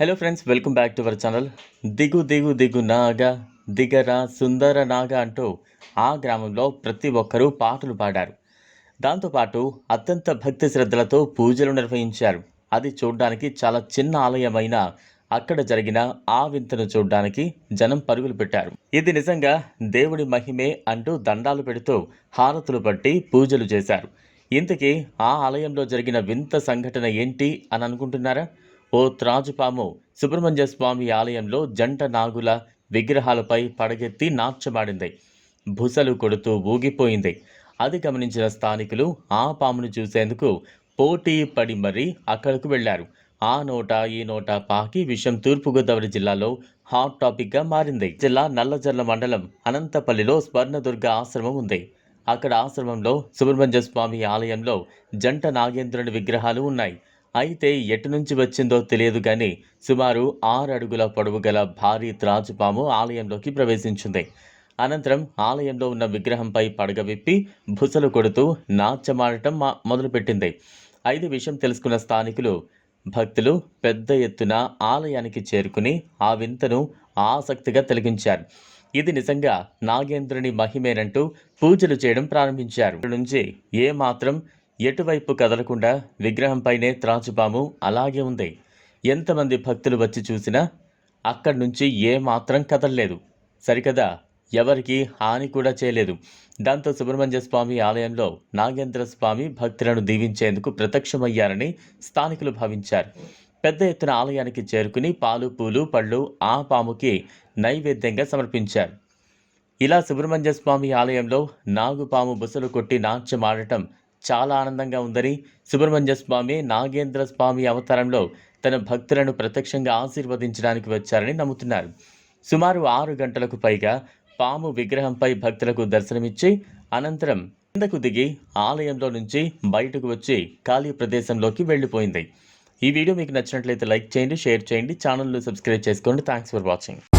Hello friends welcome back to our channel దిగు దిగు దిగు నాగా దిగరా సుందర నాగా అంటూ ఆ గ్రామంలో ప్రతి ఒక్కరూ పాటలు పాడారు. దాంతోపాటు అత్యంత భక్తి శ్రద్ధలతో పూజలు నిర్వహించారు. అది చూడడానికి చాలా చిన్న ఆలయమైన అక్కడ జరిగిన ఆ వింతను చూడడానికి జనం పరుగులు పెట్టారు. ఇది నిజంగా దేవుడి మహిమే అంటూ దండాలు పెడుతూ హారతులు పట్టి పూజలు చేశారు. ఇంతకీ ఆ ఆలయంలో జరిగిన వింత సంఘటన ఏంటి అని అనుకుంటున్నారా? ఓ త్రాజుపాము సుబ్రహ్మణ్య స్వామి ఆలయంలో జంట నాగుల విగ్రహాలపై పడగెత్తి నాట్యమాడింది. భుసలు కొడుతూ ఊగిపోయింది. అది గమనించిన స్థానికులు ఆ పామును చూసేందుకు పోటీ పడి మరీ అక్కడకు వెళ్ళారు. ఆ నోట ఈ నోట పాకి విషయం తూర్పుగోదావరి జిల్లాలో హాట్ టాపిక్గా మారింది. జిల్లా నల్లజర్ల మండలం అనంతపల్లిలో స్వర్ణదుర్గ ఆశ్రమం ఉంది. అక్కడ ఆశ్రమంలో సుబ్రహ్మణ్య స్వామి ఆలయంలో జంట నాగేంద్రుని విగ్రహాలు ఉన్నాయి. అయితే ఎటు నుంచి వచ్చిందో తెలియదు కానీ సుమారు ఆరు అడుగుల పొడవు గల భారీ త్రాచుపాము ఆలయంలోకి ప్రవేశించింది. అనంతరం ఆలయంలో ఉన్న విగ్రహంపై పడగ విప్పి భుసలు కొడుతూ నాట్యమాడటం మా- మొదలుపెట్టింది. అయితే విషయం తెలుసుకున్న స్థానికులు భక్తులు పెద్ద ఎత్తున ఆలయానికి చేరుకుని ఆ వింతను ఆసక్తిగా తిలకించారు ఇది నిజంగా నాగేంద్రుని మహిమేనంటూ పూజలు చేయడం ప్రారంభించారు. నుంచి ఏ మాత్రం ఎటువైపు కదలకుండా విగ్రహంపైనే త్రాచుపాము అలాగే ఉంది. ఎంతమంది భక్తులు వచ్చి చూసినా అక్కడి నుంచి ఏమాత్రం మాత్రం కదలలేదు. సరికదా ఎవరికి హాని కూడా చేయలేదు. దాంతో సుబ్రహ్మణ్య స్వామి ఆలయంలో నాగేంద్ర స్వామి భక్తులను దీవించేందుకు ప్రత్యక్షమయ్యారని స్థానికులు భావించారు. పెద్ద ఎత్తున ఆలయానికి చేరుకుని పాలు పూలు పళ్ళు ఆ పాముకి నైవేద్యంగా సమర్పించారు. ఇలా సుబ్రహ్మణ్య స్వామి ఆలయంలో నాగుపాము బుసలు కొట్టి నాట్యం ఆడటం చాలా ఆనందంగా ఉందని సుబ్రహ్మణ్య స్వామి నాగేంద్ర స్వామి అవతారంలో తన భక్తులను ప్రత్యక్షంగా ఆశీర్వదించడానికి వచ్చారని నమ్ముతున్నారు. సుమారు ఆరు గంటలకు పైగా పాము విగ్రహంపై భక్తులకు దర్శనమిచ్చి అనంతరం కిందకు దిగి ఆలయంలో నుంచి బయటకు వచ్చి ఖాళీ ప్రదేశంలోకి వెళ్ళిపోయింది. ఈ వీడియో మీకు నచ్చినట్లయితే లైక్ చేయండి షేర్ చేయండి ఛానల్ను సబ్స్క్రైబ్ చేసుకోండి. Thanks for watching